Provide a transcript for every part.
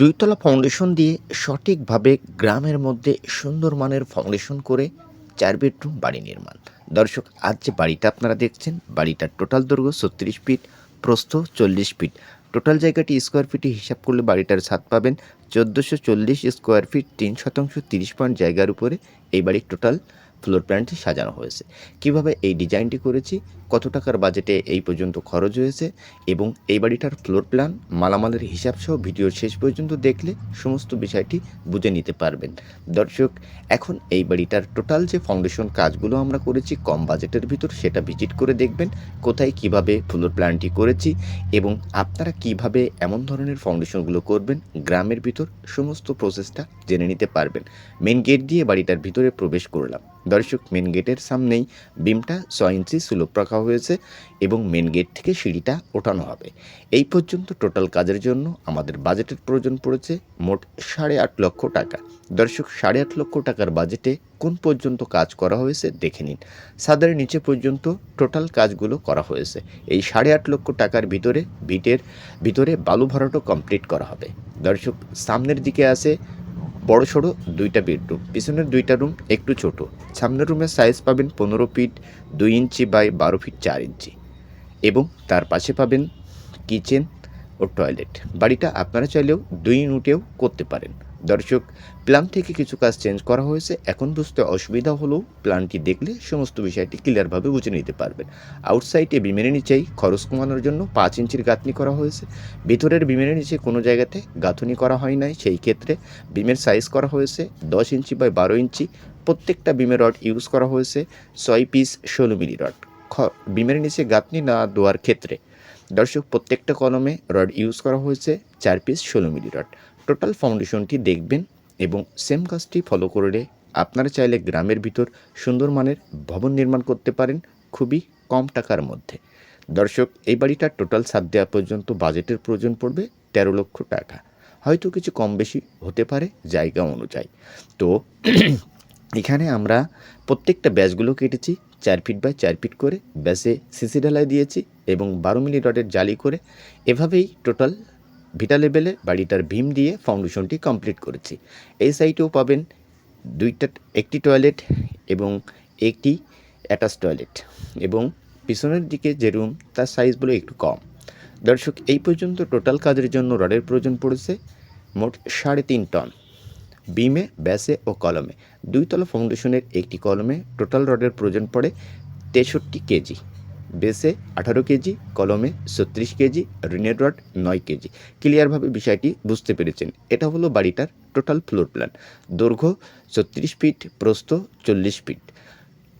দুইতলা foundation দিয়ে সঠিকভাবে গ্রামের মধ্যে সুন্দর মানের ফাউন্ডেশন করে চার বেডরুম বাড়ি নির্মাণ। দর্শক, আজ যে বাড়িটা আপনারা দেখছেন, বাড়িটার টোটাল দৈর্ঘ্য ছত্রিশ ফিট প্রস্থ চল্লিশ ফিট টোটাল জায়গাটি স্কোয়ার ফিটে হিসাব করলে বাড়িটার ছাদ পাবেন চোদ্দোশো চল্লিশ স্কোয়ার ফিট তিন শতাংশ তিরিশ পয়েন্ট জায়গার উপরে। এই বাড়ির টোটাল ফ্লোর প্ল্যানটি সাজানো হয়েছে। কীভাবে এই ডিজাইনটি করেছি, কত টাকার বাজেটে এই পর্যন্ত খরচ হয়েছে এবং এই বাড়িটার ফ্লোর প্ল্যান, মালামালের হিসাব সহ ভিডিওর শেষ পর্যন্ত দেখলে সমস্ত বিষয়টি বুঝে নিতে পারবেন। দর্শক, এখন এই বাড়িটার টোটাল যে ফাউন্ডেশন কাজগুলো আমরা করেছি, কম বাজেটের ভিতর সেটা ভিজিট করে দেখবেন, কোথায় কীভাবে ফ্লোর প্ল্যানটি করেছি এবং আপনারা কীভাবে এমন ধরনের ফাউন্ডেশনগুলো করবেন, গ্রামের ভিতর সমস্ত প্রসেসটা জেনে নিতে পারবেন। মেন গেট দিয়ে বাড়িটার ভিতরে প্রবেশ করলাম। দর্শক মেন গেটের সামনেই বিমটা ছয় ইঞ্চি সুলভ রাখা হয়েছে এবং মেন গেট থেকে সিঁড়িটা ওঠানো হবে। এই পর্যন্ত টোটাল কাজের জন্য আমাদের বাজেটের প্রয়োজন পড়েছে মোট সাড়ে আট লক্ষ টাকা। দর্শক, সাড়ে আট লক্ষ টাকার বাজেটে কোন পর্যন্ত কাজ করা হয়েছে দেখে নিন। সাদের নিচে পর্যন্ত টোটাল কাজগুলো করা হয়েছে। এই সাড়ে আট লক্ষ টাকার ভিতরে, ভিটের ভিতরে বালু ভরাটো কমপ্লিট করা হবে। দর্শক, সামনের দিকে আছে বড় সড়ো দুইটা বেডরুম, পিছনের দুইটা রুম একটু ছোট। সামনের রুমের সাইজ পাবেন পনেরো ফিট দুই ইঞ্চি বাই বারো ফিট চার ইঞ্চি এবং তার পাশে পাবেন কিচেন ও টয়লেট বাড়িটা আপনারা চাইলেও দুই ইউনিটেও করতে পারেন। দর্শক প্ল্যান থেকে কিছু কাজ চেঞ্জ করা হয়েছে। এখন বুঝতে অসুবিধা হলেও প্ল্যানটি দেখলে সমস্ত বিষয়টি ক্লিয়ারভাবে বুঝে নিতে পারবেন। আউটসাইডে বিমের নিচেই খরচ কমানোর জন্য পাঁচ ইঞ্চির গাঁথনি করা হয়েছে। ভিতরের বিমের নিচে কোনো জায়গাতে গাঁথনি করা হয় নাই। সেই ক্ষেত্রে বিমের সাইজ করা হয়েছে দশ ইঞ্চি বাই বারো ইঞ্চি। প্রত্যেকটা বিমের রড ইউজ করা হয়েছে ছয় পিস ষোলো মিলি রড বিমের নিচে গাঁথনি না দেওয়ার ক্ষেত্রে দর্শক, প্রত্যেকটা কলমে রড ইউজ করা হয়েছে চার পিস ষোলো মিলি রড টোটাল ফাউন্ডেশনটি দেখবেন এবং সেম কাজটি ফলো করলে আপনারা চাইলে গ্রামের ভিতর সুন্দর মানের ভবন নির্মাণ করতে পারেন খুবই কম টাকার মধ্যে। দর্শক, এই বাড়িটার টোটাল ছাদ দেওয়া পর্যন্ত বাজেটের প্রয়োজন পড়বে তেরো লক্ষ টাকা। হয়তো কিছু কম বেশি হতে পারে জায়গা অনুযায়ী। তো এখানে আমরা প্রত্যেকটা ব্যাচগুলো কেটেছি, চার ফিট বাই চার ফিট করে ব্যাসে সিসি ঢালাই দিয়েছি এবং বারো মিলি রডের জালি করে এভাবেই টোটাল ভিটা লেভেলে বাড়িটার ভীম দিয়ে ফাউন্ডেশনটি কমপ্লিট করেছি। এই সাইটেও পাবেন দুইটা, একটি টয়লেট এবং একটি অ্যাটাচ টয়লেট এবং পিছনের দিকে যে রুম তার সাইজগুলো একটু কম। দর্শক, এই পর্যন্ত টোটাল কাজের জন্য রডের প্রয়োজন পড়েছে মোট সাড়ে তিন টন। বিমে ব্যাসে ও কলমে। দুইতলা ফাউন্ডেশনের একটি কলমে টোটাল রডের প্রয়োজন পড়ে তেষট্টি কেজি। বেসে আঠারো কেজি, কলমে ছত্রিশ কেজি ঋণের রড নয় কেজি। ক্লিয়ারভাবে বিষয়টি বুঝতে পেরেছেন। এটা হলো বাড়িটার টোটাল ফ্লোর প্ল্যান। দৈর্ঘ্য ছত্রিশ ফিট, প্রস্থ চল্লিশ ফিট।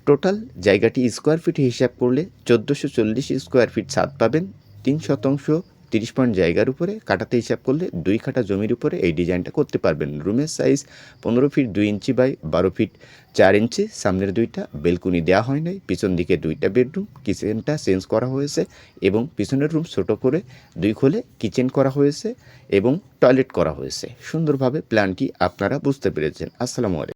টোটাল জায়গাটি স্কোয়ার ফিট হিসাব করলে চোদ্দোশো চল্লিশ স্কোয়ার ফিট ছাদ পাবেন। তিন শতাংশ তিরিশ পয়েন্ট জায়গার উপরে কাটাতে হিসাব করলে দুই কাটা জমির উপরে এই ডিজাইনটা করতে পারবেন। রুমের সাইজ পনেরো ফিট দুই ইঞ্চি বাই বারো ফিট চার ইঞ্চি। সামনের দুইটা বেলকুনি দেওয়া হয় নাই, পিছন দিকে দুইটা বেডরুম কিচেনটা চেঞ্জ করা হয়েছে এবং পিছনের রুম ছোট করে দুই খোলে কিচেন করা হয়েছে এবং টয়লেট করা হয়েছে। সুন্দরভাবে প্ল্যানটি আপনারা বুঝতে পেরেছেন। আসসালামু আলাইকুম।